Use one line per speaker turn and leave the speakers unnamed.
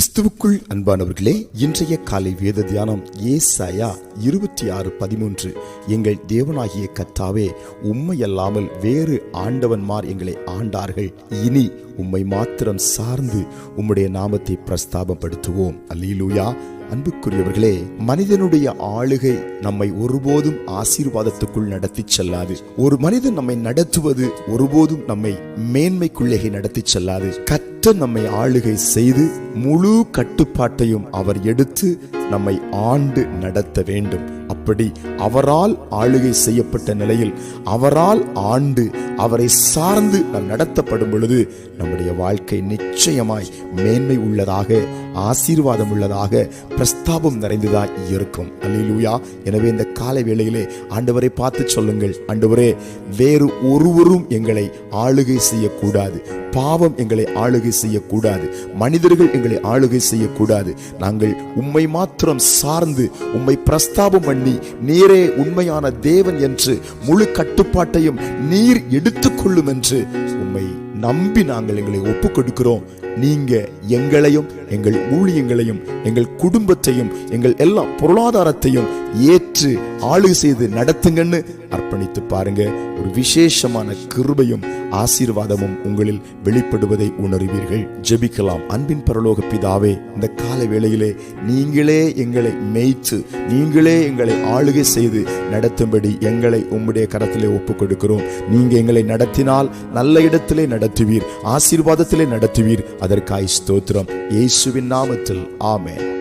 கிறிஸ்துவுக்குள் அன்பானவர்களே இன்றைய காலை வேத தியானம் ஏசாயா இருபத்தி ஆறு பதிமூன்று. எங்கள் தேவனாகிய கத்தாவே உம்மை அல்லாமல் வேறு ஆண்டவன்மார் எங்களை ஆண்டார்கள். இனி உம்மை மாத்திரம் சார்ந்து உம்முடைய நாமத்தை பிரஸ்தாபப்படுத்துவோம். அல்லீலூயா. அன்புக்குரியவர்களே மனிதனுடைய ஆளுகை நம்மை ஒருபோதும் ஆசீர்வாதத்துக்குள் நடத்தி செல்லாது. ஒரு மனிதன் நம்மை நடத்துவது ஒருபோதும் நம்மை மேன்மைக்குள்ளே நடத்தி செல்லாது. கற்ற நம்மை ஆளுகை செய்து முழு கட்டுப்பாட்டையும் அவர் எடுத்து நம்மை ஆண்டு நடத்த வேண்டும். அப்படி அவரால் ஆளுகை செய்யப்பட்ட நிலையில் அவரால் ஆண்டு அவரை சார்ந்து நாம் நடத்தப்படும் பொழுது நம்முடைய வாழ்க்கை நிச்சயமாய் மேன்மை உள்ளதாக ஆசீர்வாதம் உள்ளதாக பிரஸ்தாபம் நிறைந்ததாக இருக்கும். அல்லா எனவே இந்த காலை வேளையிலே ஆண்டவரை பார்த்து சொல்லுங்கள். ஆண்டவரே வேறு ஒருவரும் எங்களை ஆளுகை செய்யக்கூடாது. பாவம் எங்களை ஆளுகை செய்யக்கூடாது. மனிதர்கள் எங்களை ஆளுகை செய்யக்கூடாது. நாங்கள் உம்மை மாத்திரம் சார்ந்து உம்மை பிரஸ்தாபம் பண்ணி நீரே உண்மையான தேவன் என்று முழு கட்டுப்பாட்டையும் நீர் எடுத்துக்கொள்ளும் என்று உம்மை நம்பி நாங்கள் எங்களை ஒப்புக் கொடுக்கிறோம் நீங்க எங்களையும் எங்கள் ஊழியங்களையும் எங்கள் குடும்பத்தையும் எங்கள் எல்லா பொருளாதாரத்தையும் ஏற்று ஆளுகை செய்து நடத்துங்கன்னு அர்ப்பணித்து பாருங்க. ஒரு விசேஷமான கிருபையும் ஆசீர்வாதமும் உங்களில் வெளிப்படுவதை உணர்வீர்கள். ஜெபிக்கலாம். அன்பின் பரலோக பிதாவே இந்த கால வேளையிலே நீங்களே எங்களை மேய்த்து நீங்களே எங்களை ஆளுகை செய்து நடத்தும்படி எங்களை உம்முடைய கரத்திலே ஒப்புக் கொடுக்கிறோம் நீங்க எங்களை நடத்தினால் நல்ல இடத்திலே நடத்துவீர் ஆசீர்வாதத்திலே நடத்துவீர். அதற்காய் ஸ்தோத்திரம். இயேசுவின் நாமத்தில். ஆமென்.